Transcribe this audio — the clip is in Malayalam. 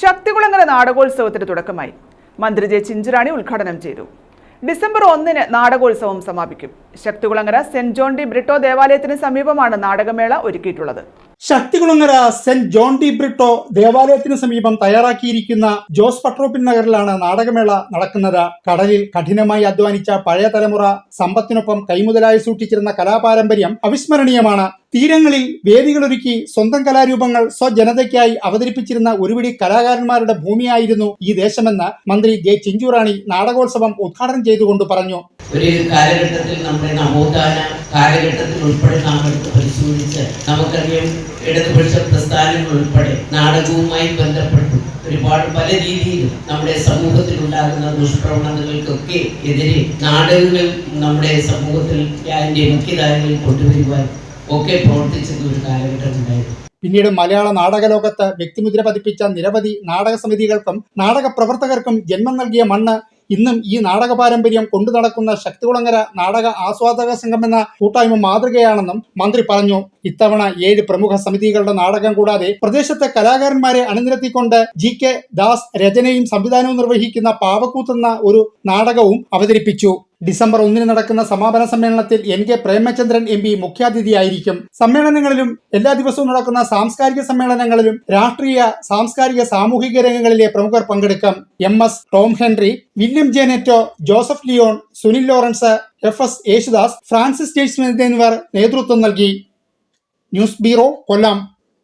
ശക്തികുളങ്ങര നാടകോത്സവത്തിന് തുടക്കമായി. മന്ത്രി ജെ ചിഞ്ചുറാണി ഉദ്ഘാടനം ചെയ്തു. ഡിസംബർ ഒന്നിന് നാടകോത്സവം സമാപിക്കും. Sakthikulangara Saint John de Britto ദേവാലയത്തിന് സമീപമാണ് നാടകമേള ഒരുക്കിയിട്ടുള്ളത്. Sakthikulangara Saint John de Britto ദേവാലയത്തിന് സമീപം തയ്യാറാക്കിയിരിക്കുന്ന ജോസ് പട്രോപ്പിൻ നഗറിലാണ് നാടകമേള നടക്കുന്നത്. കടലിൽ കഠിനമായി അധ്വാനിച്ച പഴയ തലമുറ സമ്പത്തിനൊപ്പം കൈമുതലായി സൂക്ഷിച്ചിരുന്ന കലാപാരമ്പര്യം അവിസ്മരണീയമാണ്. തീരങ്ങളിൽ വേദികളൊരുക്കി സ്വന്തം കലാരൂപങ്ങൾ സ്വജനതയ്ക്കായി അവതരിപ്പിച്ചിരുന്ന ഒരുപിടി കലാകാരന്മാരുടെ ഭൂമിയായിരുന്നു ഈ ദേശമെന്ന് മന്ത്രി ജെ ചിഞ്ചുറാണി നാടകോത്സവം ഉദ്ഘാടനം ചെയ്തുകൊണ്ട് പറഞ്ഞു. ഒരു കാലഘട്ടത്തിൽ നമ്മുടെ നവോത്ഥാന കാലഘട്ടത്തിൽ ഉൾപ്പെടെ നാം എടുത്ത് പരിശോധിച്ച് നമുക്കറിയാം ഇടതുപക്ഷ പ്രസ്ഥാനങ്ങൾ ഉൾപ്പെടെ നാടകവുമായി ബന്ധപ്പെട്ടു. ഒരുപാട് പല രീതിയിലും നമ്മുടെ സമൂഹത്തിൽ ഉണ്ടാകുന്ന ദുഷ്പ്രവണതകൾക്കൊക്കെ എതിരെ നാടകങ്ങൾ നമ്മുടെ സമൂഹത്തിൽ അതിന്റെ മുഖ്യധാരകളിൽ കൊണ്ടുവരുവാൻ ഒക്കെ പ്രവർത്തിച്ചത് ഒരു കാലഘട്ടം ഉണ്ടായിരുന്നു. പിന്നീട് മലയാള നാടകലോകത്ത് വ്യക്തിമുദ്ര പതിപ്പിച്ച നിരവധി നാടക സമിതികൾക്കും നാടക പ്രവർത്തകർക്കും ജന്മം നൽകിയ മണ്ണ് ഇന്നും ഈ നാടക പാരമ്പര്യം കൊണ്ടു നടക്കുന്ന ശക്തികുളങ്ങര നാടക ആസ്വാദക സംഘം എന്ന കൂട്ടായ്മ മാതൃകയാണെന്നും മന്ത്രി പറഞ്ഞു. ഇത്തവണ ഏഴ് പ്രമുഖ സമിതികളുടെ നാടകം കൂടാതെ പ്രദേശത്തെ കലാകാരന്മാരെ അണിനിരത്തിക്കൊണ്ട് ജി കെ ദാസ് രചനയും സംവിധാനവും നിർവഹിക്കുന്ന പാവക്കൂത്തെന്ന ഒരു നാടകവും അവതരിപ്പിച്ചു. ഡിസംബർ ഒന്നിന് നടക്കുന്ന സമാപന സമ്മേളനത്തിൽ N K Premachandran M P മുഖ്യാതിഥിയായിരിക്കും. സമ്മേളനങ്ങളിലും എല്ലാ ദിവസവും നടക്കുന്ന സാംസ്കാരിക സമ്മേളനങ്ങളിലും രാഷ്ട്രീയ സാംസ്കാരിക സാമൂഹിക രംഗങ്ങളിലെ പ്രമുഖർ പങ്കെടുക്കും. M S Tom Henry William ജേനറ്റോ Joseph Leon Sunil Lawrence F S Yesudas Francis Jaismith എന്നിവർ നേതൃത്വം നൽകി. News bureau Kollam.